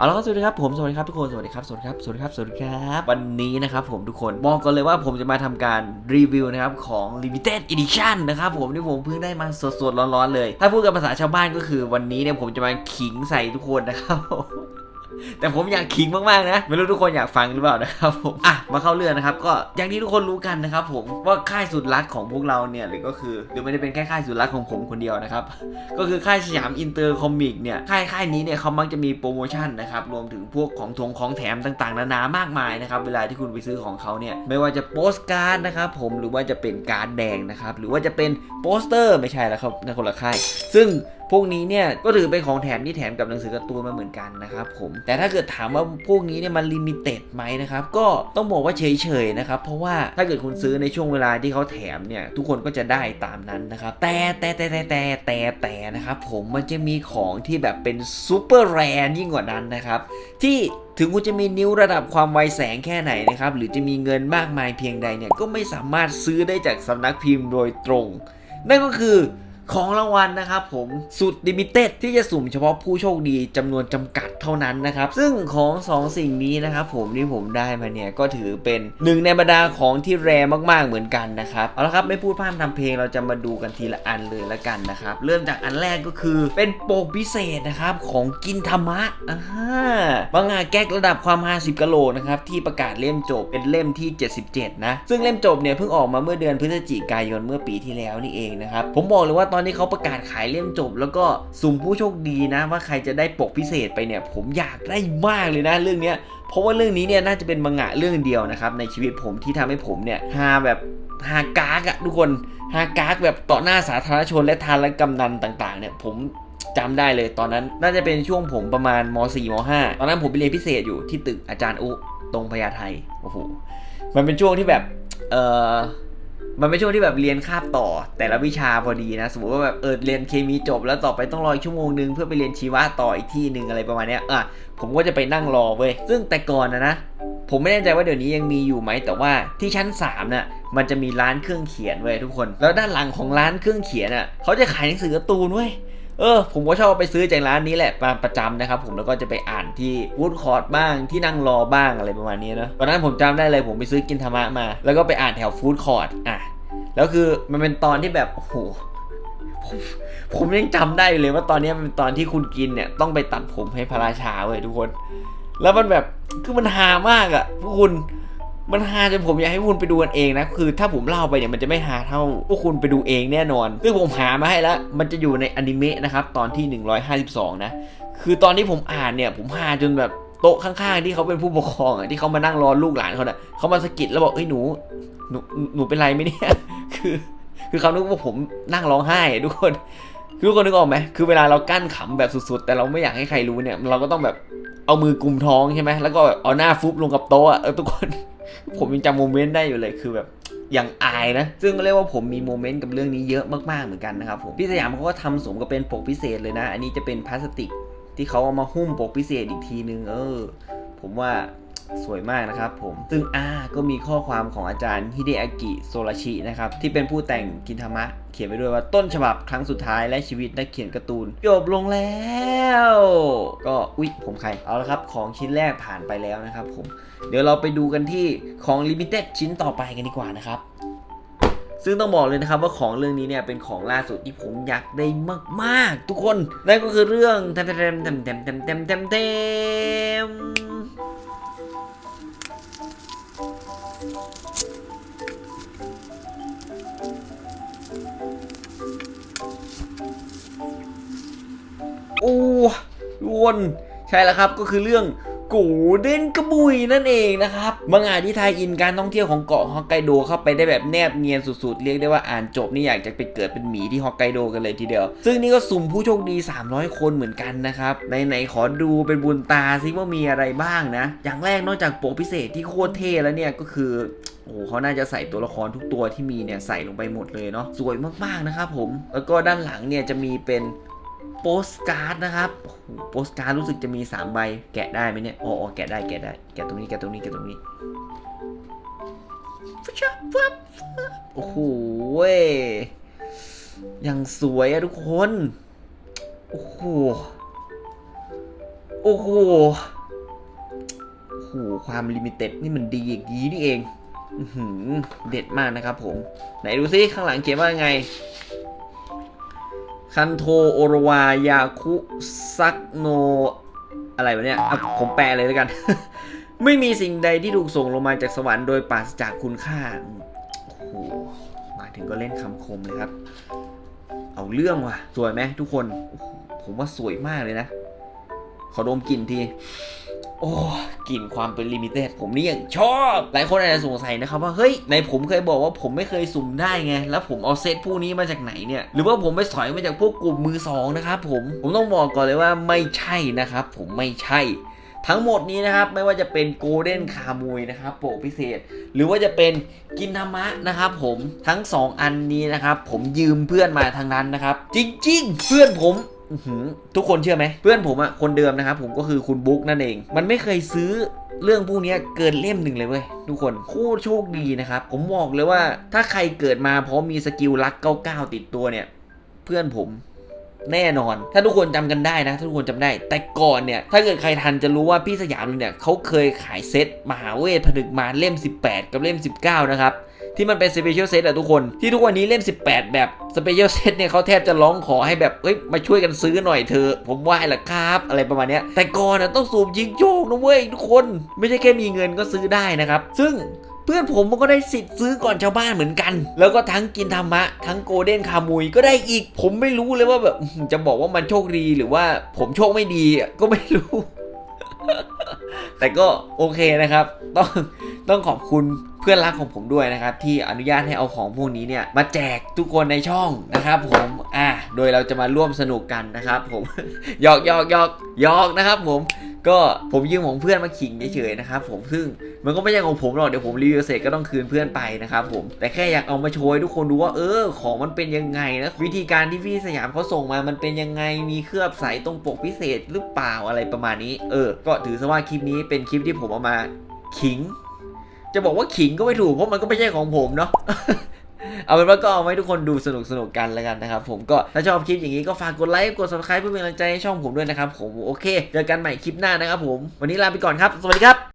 เอาละครับสวัสดีครับผมสวัสดีครับทุกคนสวัสดีครับสวัสดีครับสวัสดีครับสวัสดีครับวันนี้นะครับผมทุกคนบอกก่อนเลยว่าผมจะมาทำการรีวิวนะครับของ Limited Edition นะครับผมที่ผมเพิ่งได้มาสดๆร้อนๆเลย ถ้าพูดกับภาษาชาวบ้านก็คือวันนี้เนี่ยผมจะมาขิงใส่ทุกคนนะครับ แต่ผมอยากขิงมากๆนะ ไม่รู้ทุกคนอยากฟังหรือเปล่านะครับผมอะมาเข้าเรื่องนะครับ ก็อย่างที่ทุกคนรู้กันนะครับผมว่าค่ายสุดรักของพวกเราเนี่ยหรือก็คือหรือไม่ได้เป็นแค่ค่ายสุดรักของผมคนเดียวนะครับ ก็คือค่ายสยามอินเตอร์คอมิกเนี่ยค่ายค่ายนี้เนี่ยเขามักจะมีโปรโมชั่นนะครับรวมถึงพวกของทงของแถมต่างๆนานามากมายนะครับเวลาที่คุณไปซื้อของเขาเนี่ยไม่ว่าจะโปสการ์ดนะครับผมหรือว่าจะเป็นการ์ดแดงนะครับหรือว่าจะเป็นโปสเตอร์ไม่ใช่แล้วครับในคนละค่าย ซึ่ง พวกนี้เนี่ยก็ถือเป็นของแถมที่แถมกับหนังสือการ์ตูนมาเหมือนกันนะครับผมแต่ถ้าเกิดถามว่าพวกนี้เนี่ยมันลิมิเต็ดไหมนะครับก็ต้องบอกว่าเฉยๆนะครับเพราะว่าถ้าเกิดคุณซื้อในช่วงเวลาที่เขาแถมเนี่ยทุกคนก็จะได้ตามนั้นนะครับแต่แต่แต่แต่แต่แต่แต่นะครับผมมันจะมีของที่แบบเป็นซูเปอร์แรร์ยิ่งกว่านั้นนะครับที่ถึงคุณจะมีนิ้วระดับความไวแสงแค่ไหนนะครับ หรือจะมีเงินมากมายเพียงใดเนี่ย ก็ไม่สามารถซื้อได้จากสำนักพิมพ์โดยตรง นั่นก็คือ ของรางวัลนะครับผมสุดลิมิเต็ดที่จะสุ่มเฉพาะผู้โชคดีจำนวนจำกัดเท่านั้นนะครับ ซึ่งของสองสิ่งนี้นะครับผมที่ผมได้มาเนี่ยก็ถือเป็นหนึ่งในบรรดาของที่แรมากๆเหมือนกันนะครับเอาละครับไม่พูดพร่ำทำเพลงเราจะมาดูกันทีละอันเลยละกันนะครับ เริ่มจากอันแรกก็คือเป็นโปกพิเศษนะครับของกินธรรมะอ่าบางงาแก๊กระดับความ50กะโหลนะครับที่ประกาศเล่มจบเป็นเล่มที่ 77 นะ ซึ่งเล่มจบเนี่ยเพิ่งออกมาเมื่อเดือนพฤศจิกายนเมื่อปีที่แล้วนี่เองนะครับผมบอกเลยว่าตอนที่เขาประกาศขายเล่มจบ แล้วก็สุ่มผู้โชคดีนะว่าใครจะได้ปกพิเศษไปเนี่ย ผมอยากได้มากเลยนะเรื่องเนี้ยเพราะว่าเรื่องนี้เนี่ยน่าจะเป็นมังงะเรื่องเดียวนะครับในชีวิตผมที่ทำให้ผมเนี่ยฮาแบบฮากากอะทุกคนฮากากแบบต่อหน้าสาธารณชนและทานและกำนันต่างๆเนี่ยผมจำได้เลยตอนนั้นน่าจะเป็นช่วงผมประมาณม .4 ม .5 ตอนนั้นผมไปเรียนพิเศษอยู่ที่ตึกอาจารย์อุตรงพญาไทโอ้โหมันเป็นช่วงที่แบบเออ มันเป็นช่วงที่แบบเรียนคาบต่อ แต่ละวิชาพอดีนะ สมมติว่าแบบเออเรียนเคมีจบ แล้วต่อไปต้องรออีกชั่วโมงนึงเพื่อไปเรียนชีวะต่ออีกที่หนึ่งอะไรประมาณนี้อะผมก็จะไปนั่งรอเว้ยซึ่งแต่ก่อนนะนะผมไม่แน่ใจว่าเดี๋ยวนี้ยังมีอยู่ไหมแต่ว่าที่ชั้น3น่ะมันจะมีร้านเครื่องเขียนเว้ยทุกคน แล้วด้านหลังของร้านเครื่องเขียนอะเขาจะขายหนังสือการ์ตูนเว้ย เออผมก็ชอบไปซื้อจากร้านนี้แหละมาประจำนะครับผมแล้วก็จะไปอ่านที่วูดคอร์ดบ้างที่นั่งรอบ้างอะไรประมาณนี้เนะตอนนั้นผมจำได้เลยผมไปซื้อกินธรรมะมา แล้วก็ไปอ่านแถวฟู้ดคอร์ดอะแล้วคือมันเป็นตอนที่แบบโอ้โหผมผมยังจำได้เลยว่าตอนนี้มันเป็นตอนที่คุณกินเนี่ยต้องไปตัดผมให้พระราชาเว้ยทุกคน แล้วมันแบบคือมันฮามากอะพวกคุณ มันฮาจนผมอยากให้คุณไปดูกันเองนะ คือถ้าผมเล่าไปเนี่ยมันจะไม่ฮาเท่าพวกคุณไปดูเองแน่นอน ซึ่งผมหามาให้แล้ว มันจะอยู่ในอนิเมะนะครับตอนที่ 152 นะ คือตอนที่ผมอ่านเนี่ยผมฮาจนแบบโต๊ะข้างๆ ที่เขาเป็นผู้ปกครองอะที่เขามานั่งรอลูกหลานเขาน่ะเขามาสะกิดแล้วบอกเอ้ยหนูหนูหนูเป็นไรไหมเนี่ยคือคือเขานึกว่าผมนั่งร้องไห้ทุกคนทุกคนนึกออกไหมคือเวลาเรากั้นขำแบบสุดๆ แต่เราไม่อยากให้ใครรู้เนี่ย เราก็ต้องแบบเอามือกุมท้องใช่ไหมแล้วก็แบบเอาหน้าฟุบลงกับโต๊ะอะเออทุกคน ผมยังจำโมเมนต์ได้อยู่เลยคือแบบอย่างอายนะ ซึ่งเรียกว่าผมมีโมเมนต์กับเรื่องนี้เยอะมากๆเหมือนกันนะครับผมพี่สยามเขาก็ทำสมกับเป็นปกพิเศษเลยนะ อันนี้จะเป็นพลาสติกที่เขาเอามาหุ้มปกพิเศษอีกทีนึงเออ ผมว่า สวยมากนะครับผม ซึ่งอาก็มีข้อความของอาจารย์ฮิเดอากิโซราชินะครับที่เป็นผู้แต่งกินธรรมะ เขียนไว้ด้วยว่าต้นฉบับครั้งสุดท้ายและชีวิตนักเขียนการ์ตูนจบลงแล้ว ก็อุ๊ยผมใคร เอาละครับของชิ้นแรกผ่านไปแล้วนะครับผม เดี๋ยวเราไปดูกันที่ของลิมิเต็ดชิ้นต่อไปกันดีกว่านะครับซึ่งต้องบอกเลยนะครับว่าของเรื่องนี้เนี่ยเป็นของล่าสุดที่ผมอยากได้มาก ๆ ทุกคน นั่นก็คือเรื่องเต็มเต็มเต็มเต็มเต็มเต็มเต็ม โอ้ทุกคนใช่แล้วครับก็คือเรื่องโกเด้นกระบุยนั่นเองนะครับมังงะที่ไทยอินการท่องเที่ยวของเกาะฮอกไกโดเข้าไปได้แบบแนบเนียนสุดๆ เรียกได้ว่าอ่านจบนี่อยากจะไปเกิดเป็นหมีที่ฮอกไกโดกันเลยทีเดียว ซึ่งนี่ก็สุ่มผู้โชคดี 300 คนเหมือนกันนะครับไหนๆขอดูเป็นบุญตาซิว่ามีอะไรบ้างนะ อย่างแรกนอกจากโปกพิเศษที่โคตรเท่แล้วเนี่ยก็คือโอ้โหเขาน่าจะใส่ตัวละครทุกตัวที่มีเนี่ยใส่ลงไปหมดเลยเนาะสวยมากๆนะครับผมแล้วก็ด้านหลังเนี่ยจะมีเป็น โปสการ์ดนะครับโปสการ์ดรู้สึกจะมี 3 ใบ แกะได้ไหมเนี่ยอ๋ออ๋อแกะได้แกะได้ แกะตรงนี้แกะตรงนี้แกะตรงนี้ฟับฟับโอ้โห้ยยังสวยอะทุกคน โอ้โห โอ้โห โอ้โห ความลิมิเต็ดนี่มันดีอย่างนี้นี่เองเด็ดมากนะครับผม ไหนดูซิข้างหลังเขียนว่าไง คันโทโอรวายาคุซักโน อะไรวะเนี่ยผมแปลเลยแล้วกัน ไม่มีสิ่งใดที่ถูกส่งลงมาจากสวรรค์โดยปราศจากคุณค่าโอ้โหมาถึงก็เล่นคำคมเลยครับ เอาเรื่องว่ะ สวยไหมทุกคน ผมว่าสวยมากเลยนะ ขอดมกลิ่นที โอ้กลิ่นความเป็นลิมิเต็ดผมนี่ยังชอบ หลายคนอาจจะสงสัยนะครับว่าเฮ้ยในผมเคยบอกว่าผมไม่เคยสุ่มได้ไง แล้วผมเอาเซตพวกนี้มาจากไหนเนี่ย หรือว่าผมไปสอยมาจากพวกกลุ่มมือสองนะครับผมผมต้องบอกก่อนเลยว่าไม่ใช่นะครับ ผมไม่ใช่ทั้งหมดนี้นะครับไม่ว่าจะเป็นโกลเด้นคามุยนะครับโปรพิเศษ หรือว่าจะเป็นกินธรรมะนะครับผมทั้ง 2 อันนี้นะครับผมยืมเพื่อนมาทางนั้นนะครับ จริง ๆ เพื่อนผม ทุกคนเชื่อไหม เพื่อนผมอะคนเดิมนะครับผมก็คือคุณบุ๊กนั่นเอง มันไม่เคยซื้อเรื่องพวกเนี้ยเกินเล่มหนึ่งเลยเว้ยทุกคนโคตรโชคดีนะครับ ผมบอกเลยว่าถ้าใครเกิดมาพร้อมมีสกิลรัก99ติดตัวเนี่ย เพื่อนผมแน่นอน ถ้าทุกคนจำกันได้นะ ถ้าทุกคนจำได้ แต่ก่อนเนี่ย ถ้าเกิดใครทันจะรู้ว่าพี่สยามเนี่ยเขาเคยขายเซตมหาเวทผนึกมารเล่ม 18 กับเล่ม 19 นะครับ ที่มันเป็นสเปเชียลเซตอะทุกคน ที่ทุกวันนี้เล่ม 18 แบบสเปเชียลเซตเนี่ยเขาแทบจะร้องขอให้แบบเอ้ยมาช่วยกันซื้อหน่อยเถอะผมไหว้ละครับอะไรประมาณเนี้ยแต่ก่อนอะต้องสูบยิงโยกนะเว้ยทุกคน ไม่ใช่แค่มีเงินก็ซื้อได้นะครับซึ่งเพื่อนผมมันก็ได้สิทธิ์ซื้อก่อนชาวบ้านเหมือนกัน แล้วก็ทั้งกินธรรมะ ทั้งโกลเด้นคามุยก็ได้อีก ผมไม่รู้เลยว่าแบบจะบอกว่ามันโชคดีหรือว่าผมโชคไม่ดีก็ไม่รู้ แต่ก็โอเคนะครับ ต้องต้องขอบคุณเพื่อนรักของผมด้วยนะครับ ที่อนุญาตให้เอาของพวกนี้เนี่ย มาแจกทุกคนในช่องนะครับ ผมอะโดยเราจะมาร่วมสนุกกันนะครับ ผมหยอกหยอกหยอกหยอกนะครับ ผม ก็ผมยืมของเพื่อนมาขิงเฉยๆนะครับผมซึ่งมันก็ไม่ใช่ของผมหรอกเดี๋ยวผมรีวิวเสร็จก็ต้องคืนเพื่อนไปนะครับผมแต่แค่อยากเอามาโชว์ให้ทุกคนดูว่าเออ ของมันเป็นยังไงนะวิธีการที่พี่สยามเขาส่งมามันเป็นยังไงมีเคลือบใสตรงปกพิเศษหรือเปล่าอะไรประมาณนี้ เออ ก็ถือซะว่าคลิปนี้เป็นคลิปที่ผมเอามาขิง จะบอกว่าขิงก็ไม่ถูกเพราะมันก็ไม่ใช่ของผมเนาะ เอาเป็นว่าก็เอาไว้ทุกคนดูสนุกสนุกๆกันแล้วกันนะครับผมก็ถ้าชอบคลิปอย่างนี้ก็ฝากกดไลค์กด subscribe เพื่อเป็นกำลังใจให้ช่องผมด้วยนะครับผมโอเคเจอกันใหม่คลิปหน้านะครับผมวันนี้ลาไปก่อนครับ สวัสดีครับ